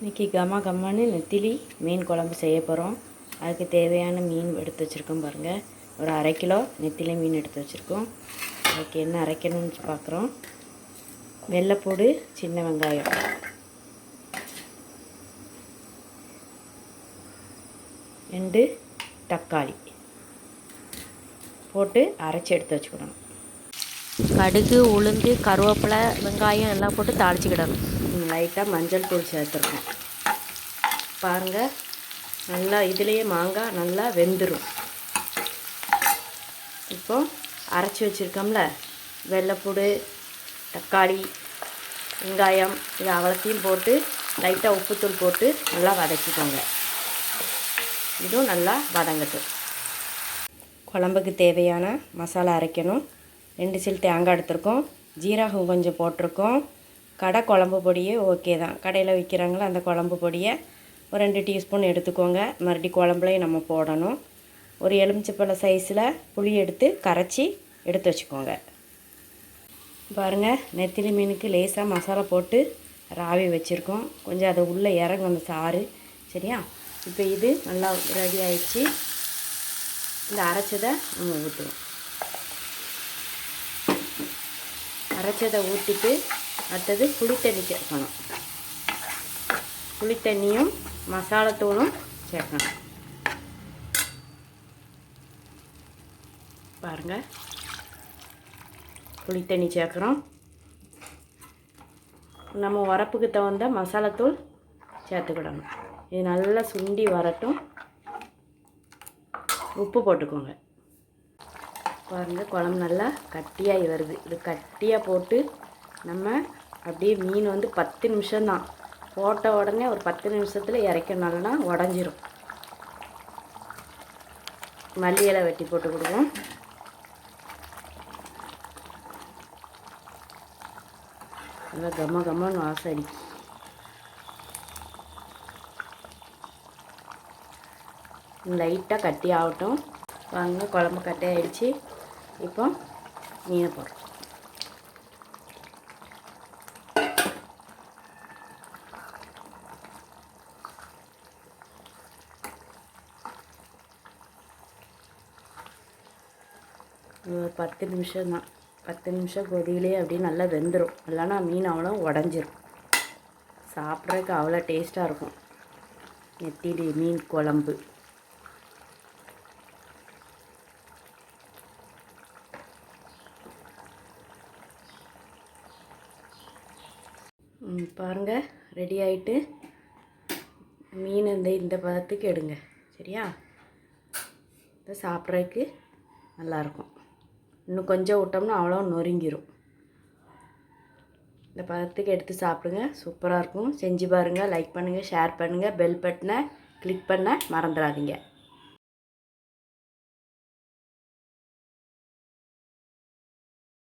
இன்றைக்கி கம்மா கம்மான்னு நெத்திலி மீன் குழம்பு செய்ய போகிறோம் அதுக்கு தேவையான மீன் எடுத்து வச்சுருக்கோம் பாருங்கள் ஒரு அரை கிலோ நெத்திலி மீன் எடுத்து வச்சுருக்கோம். அதுக்கு என்ன அரைக்கணும்னு பார்க்குறோம் வெள்ளைப்பூடு சின்ன வெங்காயம். ரெண்டு தக்காளி போட்டு அரைச்சி எடுத்து வச்சுக்கணும். கடுகு உளுந்து கருவேப்பிலை வெங்காயம் எல்லாம் போட்டு தாளிச்சிக்கிடணும். லைட்டாக மஞ்சள் தூள் சேர்த்துருக்கோம் பாருங்கள் நல்லா இதுலேயே மாங்காய் நல்லா வெந்துடும் இப்போ அரைச்சி வச்சுருக்கோம்ல வெள்ளைப்பூடு தக்காளி வெங்காயம் இது அவ்வளோத்தையும் போட்டு லைட்டாக உப்புத்தூள் போட்டு நல்லா வதக்கிக்கோங்க. இதுவும் நல்லா வதங்கட்டும். குழம்புக்கு தேவையான மசாலா அரைக்கணும். ரெண்டு சில் தேங்காய் எடுத்திருக்கோம். ஜீரகம் கொஞ்சம் போட்டிருக்கோம். கடை குழம்பு பொடியே ஓகே தான். கடையில் விற்கிறாங்களோ அந்த குழம்பு பொடியை ஒரு ரெண்டு டீஸ்பூன் எடுத்துக்கோங்க. மறுபடி குழம்புலையும் நம்ம போடணும். ஒரு எலுமிச்சப்பழ சைஸில் புளி எடுத்து கரைச்சி எடுத்து வச்சுக்கோங்க. பாருங்கள் நெத்திலி மீனுக்கு லேசாக மசாலா போட்டு ராவி வச்சுருக்கோம். கொஞ்சம் அதை உள்ளே இறங்கும் அந்த சாறு. சரியா? இப்போ இது நல்லா ரெடி ஆயிடுச்சு. இந்த அரைச்சதை நம்ம ஊற்றுவோம் அரைச்சதை ஊற்றிட்டு அடுத்தது புளித்தண்ணி சேர்க்கணும். புளித்தண்ணியும் மசாலாத்தூளும் சேர்க்கணும். பாருங்கள் புளித்தண்ணி சேர்க்குறோம். நம்ம உரப்புக்கு தகுந்த மசாலாத்தூள் சேர்த்துக்கிடணும். இது நல்லா சுண்டி வரட்டும். உப்பு போட்டுக்கோங்க. பாருங்கள் குழம்பு நல்லா கட்டியாகி வருது. இது கட்டியாக போட்டு நம்ம அப்படியே மீன் வந்து பத்து நிமிஷம்தான். போட்ட உடனே ஒரு பத்து நிமிஷத்தில் இறக்கணும்னா உடஞ்சிரும். மல்லி இலை வெட்டி போட்டு கொடுவோம் நல்லா கம்ம கம்மன்னு வாசம் அடிக்கும் லைட்டாக கட்டி ஆகட்டும். வாங்க குழம்பு கட்டி ஆகிடுச்சி இப்போ மீனை போடுறோம். பத்து நிமிஷம் தான். பத்து நிமிஷம் கொதியிலே அப்படியே நல்லா வெந்துடும் இல்லைன்னா மீன் அவ்வளோ உடஞ்சிரும். சாப்பிட்றதுக்கு அவ்வளோ டேஸ்ட்டாக இருக்கும். நெத்திலி மீன் குழம்பு. பாருங்கள் ரெடி ஆகிட்டு மீன் இந்த இந்த பதத்துக்கு எடுங்க. சரியா? சாப்பிட்றதுக்கு நல்லாயிருக்கும். இன்னும் கொஞ்சம் விட்டோம்னா அவ்வளோ நொறுங்கிடும் இந்த பதத்துக்கு எடுத்து சாப்பிடுங்க. சூப்பராக இருக்கும். செஞ்சு பாருங்கள் லைக் பண்ணுங்கள் ஷேர் பண்ணுங்கள் பெல் பட்டனை கிளிக் பண்ண மறந்துடாதீங்க.